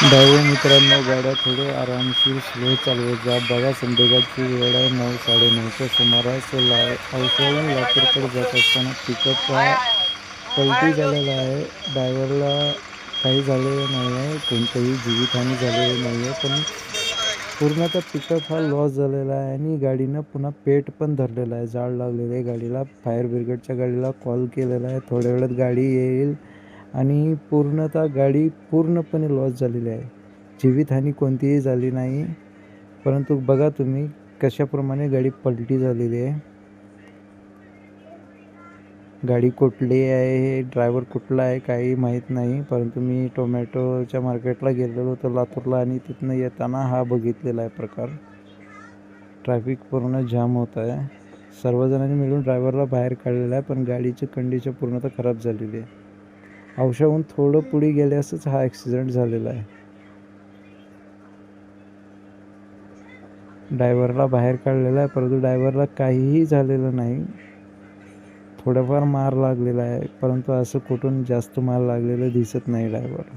Driver मित्रांनो गाड्या थोडे आरामशीर स्लो चालवत जा. बघा संध्याकाळची वेळ आहे नऊ साडेनऊच्या सुमारास. ला औषधावरून लातूरकडे जात असताना पिकअप हा पलटी झालेला आहे. ड्रायव्हरला काही झालेलं नाही आहे कोणतंही जीवितहानी झालेली नाही आहे पण पूर्णतः पिकअप हा लॉस झालेला आहे आणि गाडीनं पुन्हा पेट पण धरलेला आहे. जाळ लागलेलं आहे गाडीला. फायर ब्रिगेडच्या गाडीला कॉल केलेला आहे. थोड्या वेळात गाडी येईल. आणि पूर्णतः गाडी पूर्णपणे लॉस झालेली आहे. जीवितहानी कोणतीही झाली नाही. परंतु बघा तुम्ही कशाप्रमाणे गाडी पलटी झालेली आहे. गाडी कुठली आहे हे ड्रायव्हर कुठला आहे काही माहीत नाही. परंतु मी टोमॅटोच्या मार्केटला गेलेलो होतो लातूरला आणि तिथनं येताना हा बघितलेला आहे प्रकार. ट्रॅफिक पूर्ण जाम होत आहे. सर्वजणांनी मिळून ड्रायव्हरला बाहेर काढलेला आहे पण गाडीची कंडिशन पूर्णतः खराब झालेली आहे. औशाहून थोडं पुढे गेल्यासच हा ॲक्सिडेंट झालेला आहे. डायव्हरला बाहेर काढलेला आहे परंतु डायव्हरला काहीही झालेलं नाही. थोडंफार मार लागलेला आहे परंतु असं कुठून जास्त मार लागलेलं दिसत नाही डायव्हर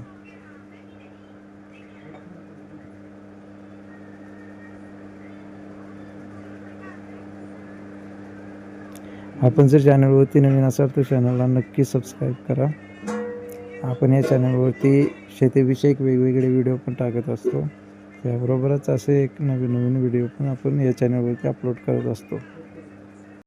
आपण जर चॅनलवरती नवीन असाल तर चॅनलला नक्की सबस्क्राईब करा. आपण या चॅनलवरती शेतीविषयक वेगवेगळे व्हिडिओ पण टाकत असतो. त्याबरोबरच असे एक नवीन नवीन व्हिडिओ पण आपण या चॅनलवरती अपलोड करत असतो.